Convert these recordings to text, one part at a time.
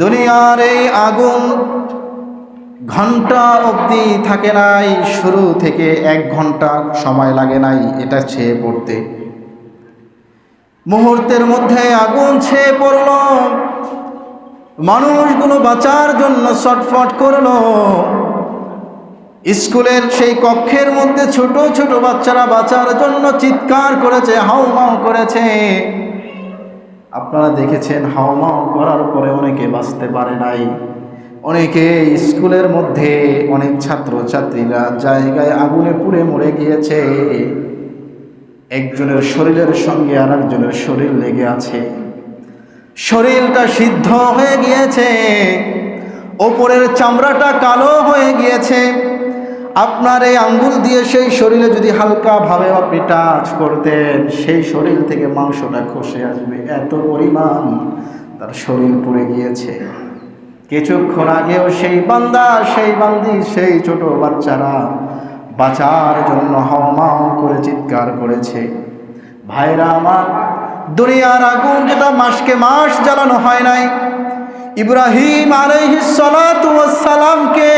দুনিয়ার এই আগুন ঘণ্টা অবধি থাকে নাই, শুরু থেকে এক ঘণ্টা সময় লাগে নাই এটা ছেয়ে পড়তে। মুহূর্তের মধ্যে আগুন ছেয়ে পড়ল, মানুষগুলো বাঁচার জন্য ছটফট করল। স্কুলের সেই কক্ষের মধ্যে ছোট ছোট বাচ্চারা বাঁচার জন্য চিৎকার করেছে, হাউমাউ করেছে। আপনারা দেখেছেন হাউমাউ করার পরে অনেকে বাঁচতে পারে নাই। অনেকে স্কুলের মধ্যে অনেক ছাত্র ছাত্রীরা জায়গায় আগুনে পুড়ে মরে গিয়েছে। একজনের শরীরের সঙ্গে আর একজনের শরীর লেগে আছে। শরীরটা সিদ্ধ হয়ে গিয়েছে। ওপরের চামড়াটা কালো হয়ে গিয়েছে। আপনার এই আঙ্গুল দিয়ে সেই শরীরে যদি হালকাভাবে আপনি টাচ করতেন, সেই শরীর থেকে মাংসটা খসে আসবে। এত পরিমাণ তার শরীর পুড়ে গিয়েছে। কিছুক্ষণ আগেও সেই বান্দা, সেই বান্দি, সেই ছোট বাচ্চারা বাঁচার জন্য হাওমাও করে চিৎকার করেছে। ভাইরা আমার, দুনিয়ার আগুন যেটা মাসকে মাস জ্বালানো হয় নাই। ইব্রাহিম আলাইহিসালামকে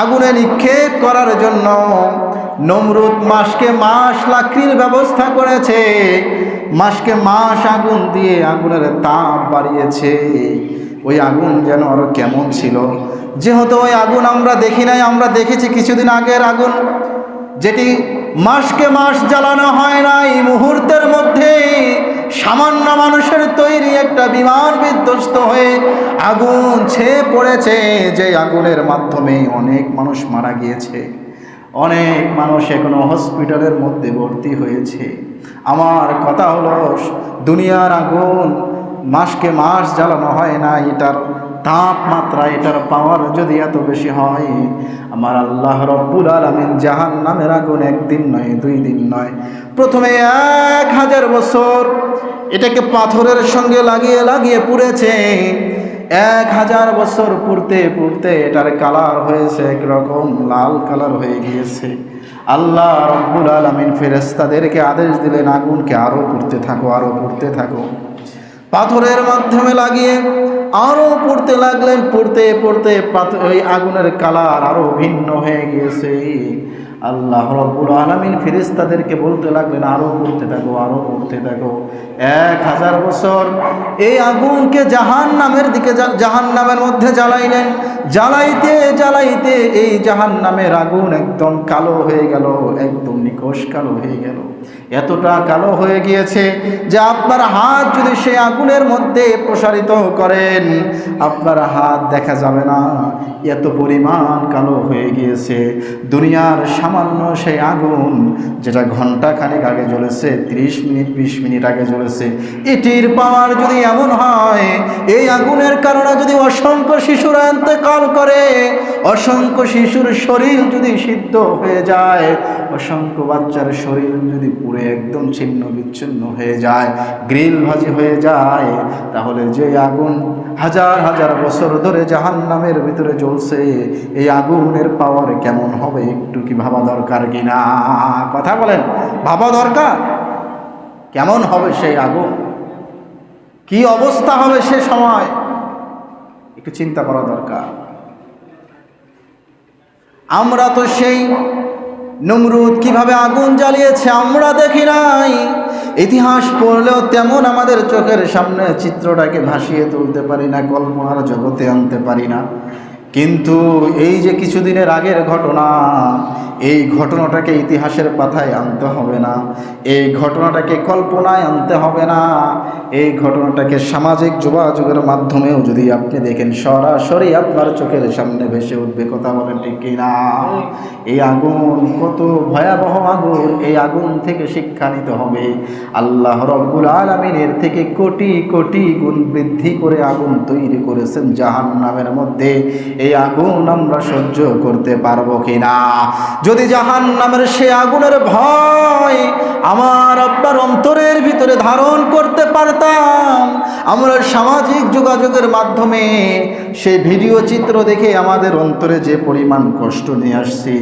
আগুনে নিক্ষেপ করার জন্য নমরুদ মাসকে মাস লাকড়ির ব্যবস্থা করেছে। মাসকে মাস আগুন দিয়ে আগুনের তাপ বাড়িয়েছে। ওই আগুন যেন আরও কেমন ছিল। যেহেতু ওই আগুন আমরা দেখি নাই, আমরা দেখেছি কিছুদিন আগের আগুন। যেটি মাসকে মাস জ্বালানো হয় নাই মুহূর্তের মধ্যে। সামান্য মানুষের তৈরি একটা বিমান বিধ্বস্ত হয়ে আগুন ছেয়ে পড়েছে, যে আগুনের মাধ্যমে অনেক মানুষ মারা গিয়েছে। অনেক মানুষ এখনও হসপিটালের মধ্যে ভর্তি হয়েছে। আমার কথা হলো, দুনিয়ার আগুন মাসকে মাস জ্বালানো হয় না, এটার তাপমাত্রা এটার পাওয়ার যদি এত বেশি হয়, আমার আল্লাহ রব্বুল আলমিন জাহান নামের আগুন একদিন নয়, দুই দিন নয়, প্রথমে এক হাজার বছর এটাকে পাথরের সঙ্গে লাগিয়ে লাগিয়ে পুড়েছে, এক হাজার বছর পুড়তে পুড়তে এটার কালার হয়েছে একরকম লাল কালার হয়ে গিয়েছে। আল্লাহ রব্বুল আলমিন ফেরেস্তাদেরকে আদেশ দিলেন, আগুনকে আরও পুড়তে থাকো আরও পুড়তে থাকো। পাথরের মাধ্যমে লাগিয়ে আরও পড়তে লাগলেন, পড়তে পড়তে ওই আগুনের কালার আরও ভিন্ন হয়ে গিয়েছে। আল্লাহ রব্বুল আলমিন ফিরিস্তাদেরকে বলতে লাগলেন আরও পড়তে থাকো আরও পড়তে থাকো। এক হাজার বছর এই আগুনকে জাহান নামের দিকে জাহান নামের মধ্যে জ্বালাইলেন। জ্বালাইতে জ্বালাইতে এই জাহান নামের আগুন একদম কালো হয়ে গেল, একদম নিকোষ কালো হয়ে গেল। এতটা কালো হয়ে গিয়েছে যে আপনার হাত যদি সে আগুনের মধ্যে প্রসারিত করেন, আপনার হাত দেখা যাবে না। এত পরিমাণ কালো হয়ে গিয়েছে। দুনিয়ার সামান্য সেই আগুন, যেটা ঘণ্টা খানিক আগে জ্বলেছে 30 মিনিট, বিশ মিনিট আগে জ্বলেছে, এটির পাওয়ার যদি এমন হয়, এই আগুনের কারণে যদি অসংখ্য শিশুরা ইন্তেকাল করে, অসংখ্য শিশুর শরীর যদি সিদ্ধ হয়ে যায়, অসংখ্য বাচ্চার শরীর যদি পুরে একদম ছিন্ন বিচ্ছিন্ন হয়ে যায়, গ্রিল ভাজি হয়ে যায়, তাহলে যে আগুন হাজার হাজার বছর ধরে জাহান নামের ভিতরে জ্বলছে। এই আগুনের পাওয়ার কেমন হবে একটু কি ভাবা দরকার কিনা? কথা বলেন, ভাবা দরকার? কেমন হবে সেই আগুন? কি অবস্থা হবে সে সময়? একটু চিন্তা করা দরকার। আমরা তো সেই নমরুদ কীভাবে আগুন জ্বালিয়েছে আমরা দেখি নাই। ইতিহাস পড়লেও তেমন আমাদের চোখের সামনে চিত্রটাকে ভাসিয়ে তুলতে পারি না, কল্পনার জগতে আনতে পারি না। কিন্তু এই যে কিছুদিনের আগের ঘটনা, এই ঘটনাটাকে ইতিহাসের পাথায় আনতে হবে না। এই ঘটনাটাকে কল্পনায় আনতে হবে না। এই ঘটনাটাকে সামাজিক যোগাযোগের মাধ্যমেও যদি আপনি দেখেন, সরাসরি আপনার চোখের সামনে ভেসে উঠবে, কথা বলেন ঠিক কিনা এই আগুন, কত ভয়াবহ আগুন, এই আগুন থেকে শিক্ষা নিতে হবে। আল্লাহ রব্বুল আলমিনের থেকে কোটি কোটি গুণ বৃদ্ধি করে আগুন তৈরি করেছেন জাহান নামের মধ্যে। এই আগুন আমরা সহ্য করতে পারব কিনা? যদি জাহান নামের সে আগুনের ভয় আব্বার অন্তরের ভিতরে ধারণ করতে পারতাম। আমরা সামাজিক যোগাযোগের মাধ্যমে সেই ভিডিও চিত্র দেখে আমাদের অন্তরে যে পরিমাণ কষ্ট নিয়ে আসছি,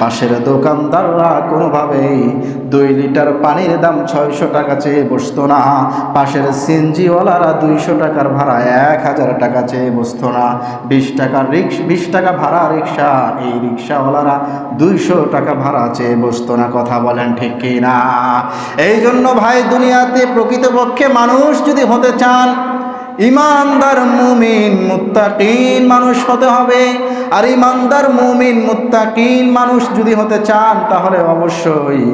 পাশের দোকানদাররা কোনোভাবেই দুই লিটার পানির দাম ছয়শো টাকা চেয়ে বসতো না, পাশের সিনজিওয়ালারা দুইশো টাকার ভাড়া এক হাজার টাকা চেয়ে বসতো না, বিশ টাকার রিক্স, বিশ টাকা ভাড়া রিক্সা, এই রিক্সাওয়ালারা দুইশো টাকা ভাড়া চেয়ে বসতো না, কথা বলেন ঠিক কি না এই জন্য ভাই দুনিয়াতে প্রকৃতপক্ষে মানুষ যদি হতে চান ইমানদার মুমিন মুত্তাকিন মানুষ হতে হবে। আর ইমানদার মুমিন মুত্তাকিন মানুষ যদি হতে চান, তাহলে অবশ্যই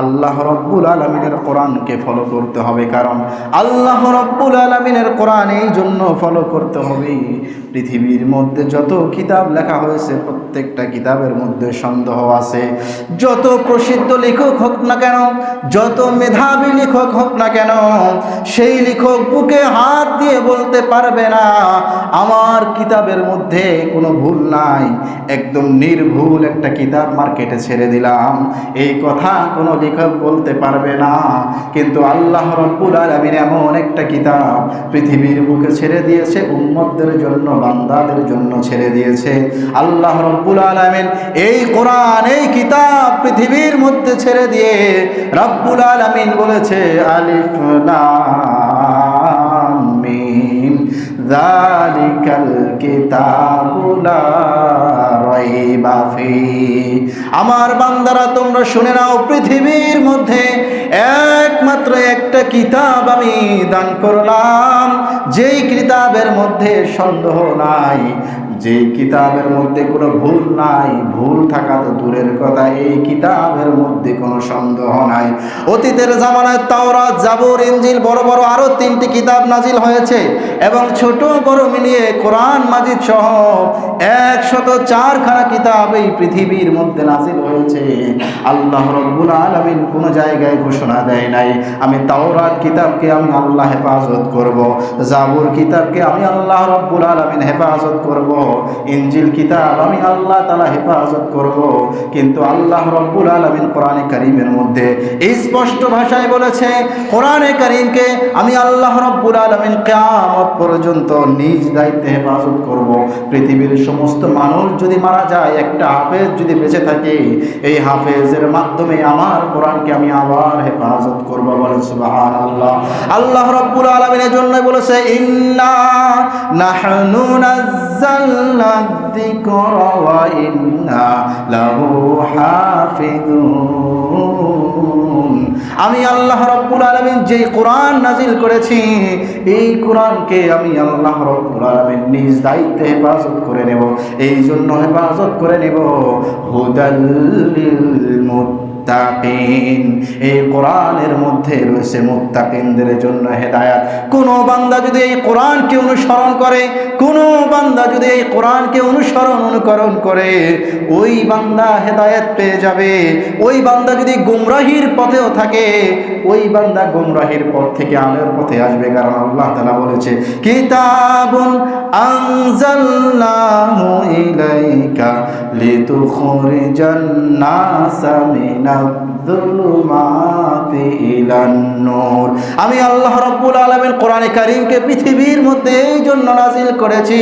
আল্লাহ রব্বুল আলমিনের কোরআনকে ফলো করতে হবে। কারণ আল্লাহ রব্বুল আলমিনের কোরআন এই জন্য ফলো করতে হবে। পৃথিবীর মধ্যে যত কিতাব লেখা হয়েছে, প্রত্যেকটা কিতাবের মধ্যে সন্দেহ আছে। যত প্রসিদ্ধ লেখক হোক না কেন, যত মেধাবী লেখক হোক না কেন, সেই লেখক বুকে হাত দিয়ে বলতে পারবে না। আমার কিতাবের মধ্যে কোনো ভুল নাই। একদম নির্ভুল একটা কিতাব মার্কেটে ছেড়ে দিলাম। এই কথা কোনো লেখক বলতে পারবে না। কিন্তু আল্লাহ রব্বুল আলমিন এমন একটা কিতাব পৃথিবীর বুকে ছেড়ে দিয়েছে, উম্মতদের জন্য, বান্দাদের জন্য ছেড়ে দিয়েছে। আল্লাহ রব্বুল আলমিন এই কোরআন, এই কিতাব পৃথিবীর মধ্যে ছেড়ে দিয়ে রব্বুল আলমিন বলেছে, আলিফ মিম আমার বান্দারা, তোমরা শুনে নাও, পৃথিবীর মধ্যে একমাত্র একটা কিতাব আমি দান করলাম। যেই কিতাবের মধ্যে সন্দেহ নাই যে কিতাবের মধ্যে কোনো ভুল নাই, ভুল থাকা তো দূরের কথা, এই কিতাবের মধ্যে কোনো সন্দেহ নাই। অতীতের জামানায় তাওরাত, জাবর ইঞ্জিল বড় বড় আরও তিনটি কিতাব নাজিল হয়েছে এবং ছোট বড় মিলিয়ে কোরআন, মাজিদ সহ একশত চারখানা কিতাব এই পৃথিবীর মধ্যে নাজিল হয়েছে। আল্লাহ রব্বুল আলমিন কোনো জায়গায় ঘোষণা দেয় নাই, আমি তাওরাত কিতাবকে আমি আল্লাহ হেফাজত করব, জাবুর কিতাবকে আমি আল্লাহ রব্বুল আলমিন হেফাজত করব। ইঞ্জিল কিতাব, আমি আল্লাহ তালা হেফাজত করব। কিন্তু আল্লাহ রব্বুল আলমিন কোরআনে করিমের মধ্যে স্পষ্ট ভাষায় বলেছে, কোরআনে করিমকে আমি আল্লাহ রব্বুল আলমিন কেয়ামত পর্যন্ত নিজ দায়িত্বে হেফাজত করব। পৃথিবীর সমস্ত মানুষ যদি মারা যায়, একটা হাফেজ যদি বেঁচে থাকে, এই হাফেজের মাধ্যমে আমার কোরআনকে আমি আবার হেফাজত করব বলে সুবাহান আল্লাহ আল্লাহ রব্বুল আলমিনের জন্য বলেছে, ইন্না নাহনু নাজ্জালনা ওয়া ইন্না লাহু হাফিজুন আমি আল্লাহ রব্বুল আলমিন যেই কোরআন নাজিল করেছি, এই কোরআনকে আমি আল্লাহ রব্বুল আলমিন নিজ দায়িত্বে হেফাজত করে নেব। এই জন্য হেফাজত করে নেব। হুদাল্লিল মুত্তাকিন। এই কোরআনের মধ্যে রয়েছে মুত্তাকিনদের জন্য হেদায়াত। কোনো বান্দা যদি এই কোরআনকে অনুসরণ করে, কোনো বান্দা যদি এই কোরআনকে অনুসরণ অনুকরণ করে, ওই বান্দা হেদায়েত পেয়ে যাবে। ওই বান্দা যদি গুমরাহির পথেও থাকে, ওই বান্দা গুমরাহির পথ থেকে আলোর পথে আসবে। কারণ আল্লাহ তালা বলেছে, কিতাবুন আনজালনাহু ইলাইকা নাসা মিনাজ-যুলুমাতি ইলান নূর আমি আল্লাহ রাব্বুল আলামিন কোরআনে কারীমকে পৃথিবীর মধ্যে এই জন্য নাজিল করেছি।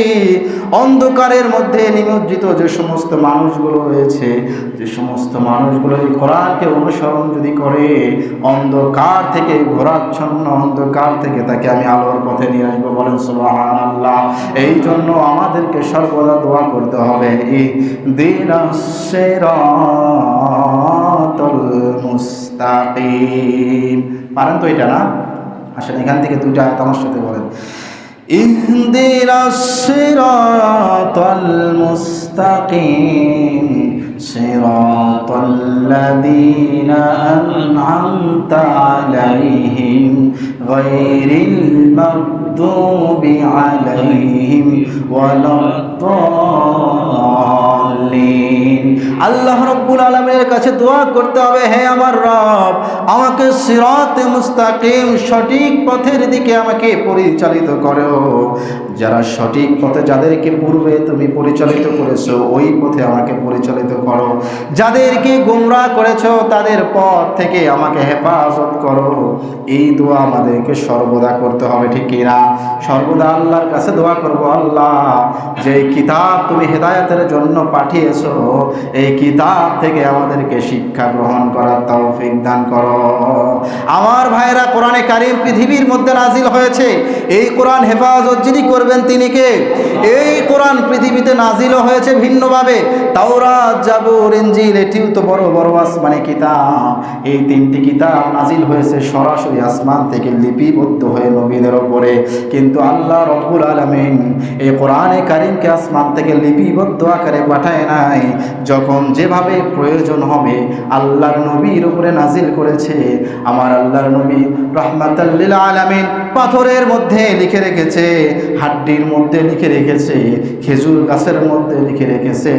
অন্ধকারের মধ্যে নিমজ্জিত যে সমস্ত মানুষগুলো রয়েছে, যে সমস্ত মানুষগুলো এই কোরআনকে অনুসরণ যদি করে, অন্ধকার থেকে ঘোরাচ্ছন্ন অন্ধকার থেকে তাকে আমি আলোর পথে নিয়ে আসব বলেন সুবহান আল্লাহ এই জন্য আমাদেরকে সর্বদা দোয়া করতে হবে। এই দিন মুস্তাকিম পারেন তো এটা না আসেন এখান থেকে দুইটা আয়াত আমার সাথে বলেন اهدنا الصراط المستقيم صراط الذين أنعمت عليهم غير المغضوب عليهم ولا الضالين মুস্তাকিম আল্লাহ রব্বুল আলমের কাছে দোয়া করতে হবে, হে আমার রব, আমাকে সিরাতে মুস্তাকিম সঠিক পথের দিকে আমাকে পরিচালিত করো। যারা সঠিক পথে যাদেরকে পূর্বে তুমি পরিচালিত করেছ, ওই পথে আমাকে পরিচালিত করো। যাদেরকে গুমরা করেছ, তাদের পথ থেকে আমাকে হেফাজত করো। এই দোয়া আমাদেরকে সর্বদা করতে হবে, ঠিক কিনা সর্বদা আল্লাহর কাছে দোয়া করব, আল্লাহ, যে কিতাব তুমি হেদায়তের জন্য পাঠিয়েছো, এই কিতাব থেকে আমাদেরকে শিক্ষা গ্রহণ করার তৌফিক দান করো। আমার ভাইরা কোরআনে কারিম পৃথিবীর মধ্যে নাজিল হয়েছে। এই কোরআন হেফাজত যিনি করবেন তিনি কে? এই কোরআন পৃথিবীতে নাজিলও হয়েছে ভিন্নভাবে। তাওরাত, জাবুর ইঞ্জিল এটিও তো বড় বড় আসমানি কিতাব। এই তিনটি কিতাব নাজিল হয়েছে সরাসরি আসমান থেকে লিপিবদ্ধ হয়ে নবীদের ওপরে কিন্তু আল্লাহ রব্বুল আলমিন এই কোরআনে কারিমকে আসমান থেকে লিপিবদ্ধ আকারে পাঠায় নাই। যখন যেভাবে প্রয়োজন হবে আল্লাহর নবীর উপরে নাজিল করেছে। আমার আল্লাহর নবী রহমাতাল্লিল আলামিন পাথরের মধ্যে লিখে রেখেছে, হাড্ডির মধ্যে লিখে রেখেছে। খেজুর গাছের মধ্যে লিখে রেখেছে,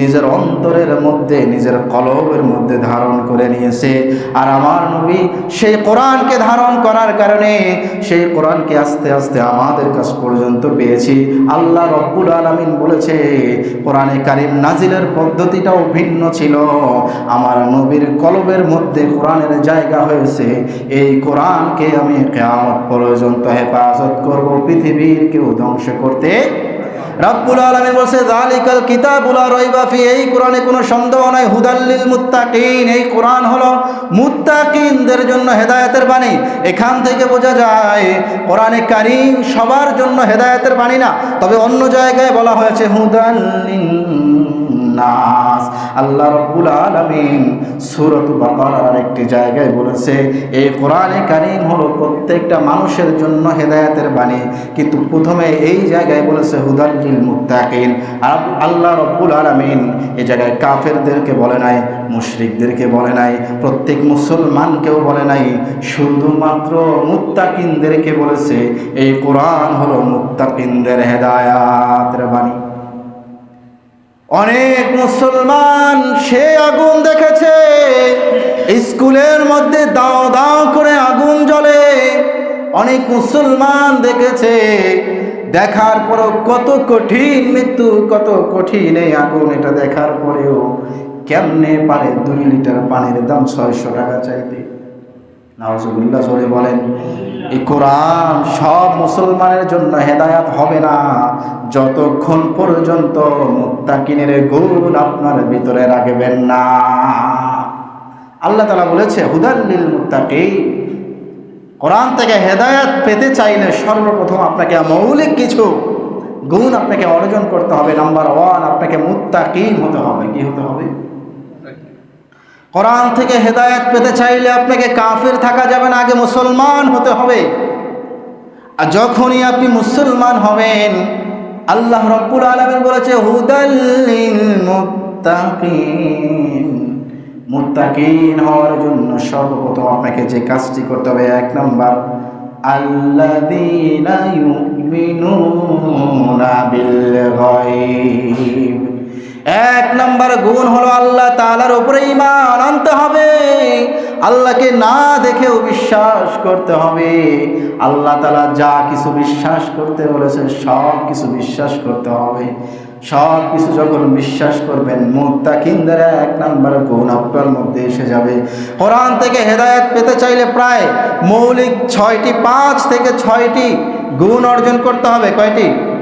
নিজের অন্তরের মধ্যে, নিজের কলবের মধ্যে ধারণ করে নিয়েছে। আর আমার নবী সেই কোরআনকে ধারণ করার কারণে সেই কোরআনকে আস্তে আস্তে আমাদের কাছ পর্যন্ত পেয়েছি। আল্লাহ রব্বুল আলমিন বলেছে, কোরআনে কারিম নাজিলের পদ্ধতিটাও ভিন্ন ছিল। আমার নবীর কলবের মধ্যে কোরআনের জায়গা হয়েছে। এই কোরআনকে আমি কেয়ামত পর্যন্ত হেফাজত করব, পৃথিবীর কেউ ধ্বংস করতে রাব্বুল আলমী বলছে জালিকাল কিতাবুল রইবাফি এই কোরআনে কোনো সন্দেহ নয় হুদাল্লিল মুত্তাকিন। এই কোরআন হলো মুত্তাকিনদের জন্য হেদায়তের বাণী। এখান থেকে বোঝা যায়, কোরআনে কারিম সবার জন্য হেদায়তের বাণী না। তবে অন্য জায়গায় বলা হয়েছে হুদাল্লিন নাস আল্লাহ রব্বুল আলামিন সূরাত বাকারার একটি জায়গায় বলেছে এই কোরআনে কারীম হলো প্রত্যেকটা মানুষের জন্য হেদায়েতের বাণী। কিন্তু প্রথমে এই জায়গায় বলেছে হুদাল্লিল মুত্তাকিন। আর আল্লাহ রব্বুল আলামিন এই জায়গায় কাফেরদেরকে বলে নাই, মুশরিকদেরকে বলে নাই, প্রত্যেক মুসলমানকেও বলে নাই, শুধুমাত্র মুত্তাকিনদেরকে বলেছে এই কোরআন হলো মুত্তাকিনদের হেদায়াতের বাণী। অনেক মুসলমান সে আগুন দেখেছে। স্কুলের মধ্যে দাও দাও করে আগুন জ্বলে। অনেক মুসলমান দেখেছে। দেখার পরও কত কঠিন মৃত্যু, কত কঠিন এই আগুন এটা দেখার পরেও কেমনে পারে দুই লিটার পানির দাম ছয়শো টাকা চাইতে? নাওজুবিল্লাহ জোরে বলেন, এই কোরআন সব মুসলমানের জন্য হেদায়াত হবে না। যতক্ষণ পর্যন্ত মুত্তাকিনের গুণ আপনার ভিতরে রাখবেন না। আল্লাহ তালা বলেছে হুদাল্লিল মুত্তাকি কোরআন থেকে হেদায়াত পেতে চাইলে সর্বপ্রথম আপনাকে মৌলিক কিছু গুণ আপনাকে অর্জন করতে হবে। নাম্বার ওয়ান, আপনাকে মুত্তাকিন হতে হবে। কি হতে হবে? কোরআন থেকে হেদায়ত পেতে চাইলে আপনাকে কাফের থাকা যাবে না, আগে মুসলমান হতে হবে। আর যখনই আপনি মুসলমান হবেন, আল্লাহ রব্বুল আলমিন বলেছে হুদাল্লিল মুত্তাকিন মুত্তাকিন হওয়ার জন্য সর্বপ্রথম আপনাকে যে কাজটি করতে হবে, এক নম্বর, আল্লাযীনা ইউমিনুনা বিল গায়ব। এক নম্বর গুণ হলো আল্লাহ তালার উপরে ইমান আনতে হবে। আল্লাহকে না দেখেও বিশ্বাস করতে হবে। আল্লাহ তালা যা কিছু বিশ্বাস করতে বলেছে সব কিছু বিশ্বাস করতে হবে। সব কিছু যখন বিশ্বাস করবেন মুক্তা মুত্তাকিনদের এক নম্বর গুণ আপনার মধ্যে এসে যাবে। কোরআন থেকে হেদায়েত পেতে চাইলে প্রায় মৌলিক ছয়টি, পাঁচ থেকে ছয়টি গুণ অর্জন করতে হবে। কয়টি?